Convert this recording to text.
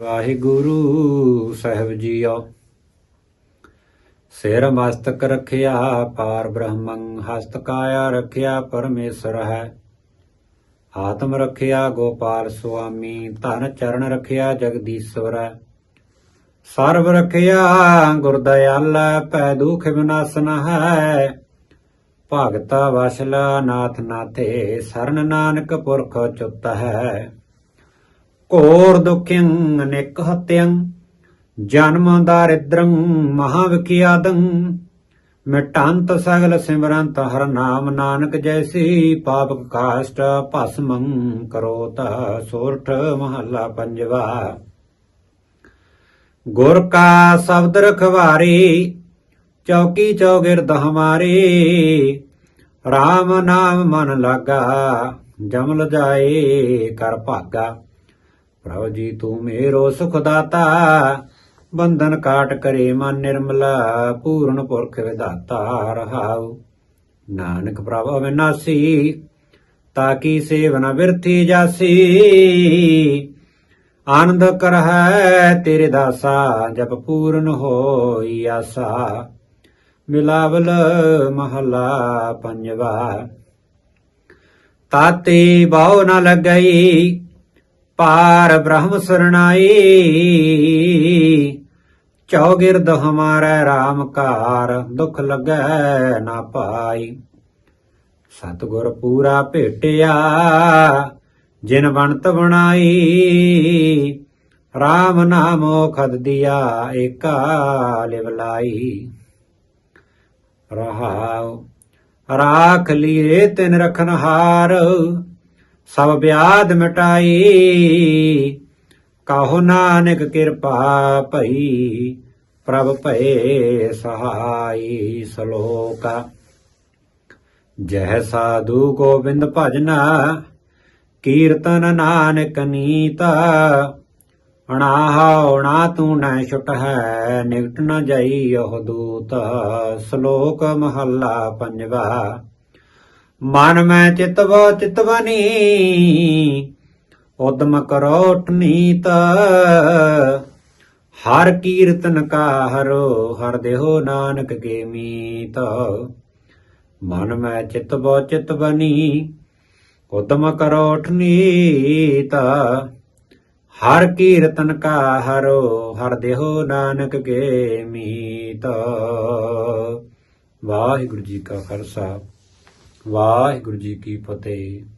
ਵਾਹਿਗੁਰੂ ਸਾਹਿਬ JIO. ਸਿਰ ਮਸਤਕ ਰਖਿਆ, ਪਾਰ ਬ੍ਰਹਮੰ ਹਸਤ ਕਾਇਆ ਰਖਿਆ, ਪਰਮੇਸ਼ਰ ਹੈ। ਆਤਮ ਰਖਿਆ, ਗੋਪਾਲ ਸੁਆਮੀ, ਧਨ ਚਰਨ ਰਖਿਆ, ਜਗਦੀਸ਼ਵਰ ਹੈ। ਸਰਬ ਰਖਿਆ, ਗੁਰਦਿਆਲ ਪੈ ਦੁਖ ਵਿਨਾਸ਼ਨ ਹੈ। ਭਗਤਾ ਵਸਲਾ, ਨਾਥ ਨਾਥੇ ਸਰਨ ਨਾਨਕ ਪੁਰਖ ਚੁੱਤ ਹੈ। ਘੋਰ ਦੁਖਿੰ ਅਨੇਕ ਹਤਿਅੰ, ਜਨਮ ਦਾਰਿਦ੍ਰੰ ਮਹਾਵਿਖਿਆਦੰ ਮਿਟੰਤ ਸਗਲ ਸਿਮਰੰਤ, ਹਰ ਨਾਮ ਨਾਨਕ ਜੈਸੀ ਪਾਪਕ ਕਾਸ਼ਟ ਭਸਮੰ ਕਰੋਤ ਸੋਰਠ ਮਹੱਲਾ ਪੰਜਵਾ। ਗੁਰ ਕਾ ਸ਼ਬਦ ਰਖਵਾਰੀ, ਚੌਕੀ ਚੌਗਿਰਦ ਹਮਾਰੀ RAM ਨਾਮ ਮਨ ਲਾਗਾ, ਜਮਲ ਜਾਏ ਕਰ ਭਾਗਾ। ਪ੍ਰਭ ਜੀ ਤੂੰ ਮੇਰੋ ਸੁਖ ਦਾਤਾ ਬੰਧਨ ਕਾਟ ਕਰੇ ਮਨ ਨਿਰਮਲਾ, ਪੂਰਨ ਪੁਰਖ ਵਿਦਾਤਾ ਰਹਾਉ। ਨਾਨਕ ਪ੍ਰਭ ਅਵਿਨਾਸੀ ਤਾਕੀ ਸੇਵਨ ਬਿਰਥੀ ਜਾਸੀ? ਆਨੰਦ ਕਰਹਿ ਤੇਰੇ ਦਾਸਾ, ਜਪ ਪੂਰਨ ਹੋਈ ਆਸਾ। ਮਿਲਾਵਲ ਮਹਲਾ ਪੰਜਵਾ, ਤਾਤੇ ਬਾਉ ਨ ਲੱਗਈ ਪਾਰ ਬ੍ਰਹਮ ਸਰਣਾਈ। ਚੌਗਿਰਦ ਹਮਾਰਾ RAM ਕਾਰ ਦੁਖ ਲੱਗੈ ਨਾ ਪਾਈ। ਸਤਿਗੁਰ ਪੂਰਾ ਭੇਟਿਆ, ਜਿਨ ਬਣਤ ਬਣਾਈ। RAM ਨਾਮੋ ਖਦ ਦਿਆ, ਏਕਾ ਲਿਵਲਾਈ ਰਹਾਉ, ਰਾਖ ਲੀਏ ਤਿਨ ਰਖਨ ਸਭ ਬਿਆਦ ਮਿਟਾਈ। ਕਹੋ ਨਾਨਕ ਕਿਰਪਾ ਭਈ, ਪ੍ਰਭ ਭਏ ਸਹਾਈ ਸ਼ਲੋਕ। ਜਹ ਸਾਧੂ ਗੋਬਿੰਦ ਭਜਨਾ, ਕੀਰਤਨ ਨਾਨਕ ਨੀਤਾ। ਅਣਾਹਉ ਨਾ ਤੂੰ ਨਾ ਛੁਟ ਹੈ, ਨਿਕਟ ਨ ਜਾਈ ਉਹ ਦੂਤ। ਸ਼ਲੋਕ ਮਹੱਲਾ ਪੰਜਵਾ। ਮਨ ਮੈਂ ਚਿਤਵ ਚਿਤਵਨੀ ਉਦਮ ਕਰੋ ਨੀਤ। ਹਰ ਕੀਰਤਨ ਕਾ ਹਰੋ ਹਰ ਦੇਹੋ ਨਾਨਕ ਕੇ ਮੀਤ। ਮਨ ਮੈਂ ਚਿਤਵ ਚਿਤਵਨੀ ਉਦਮ ਕਰੋ ਨੀਤ। ਹਰ ਕੀਰਤਨ ਕਾ ਹਰੋ ਹਰ ਦੇਹੋ ਨਾਨਕ ਕੇ ਮੀਤ। ਵਾਹਿਗੁਰੂ ਜੀ ਕਾ ਖਾਲਸਾ। ਵਾਹਿਗੁਰੂ ਜੀ ਕੀ ਫਤਿਹ।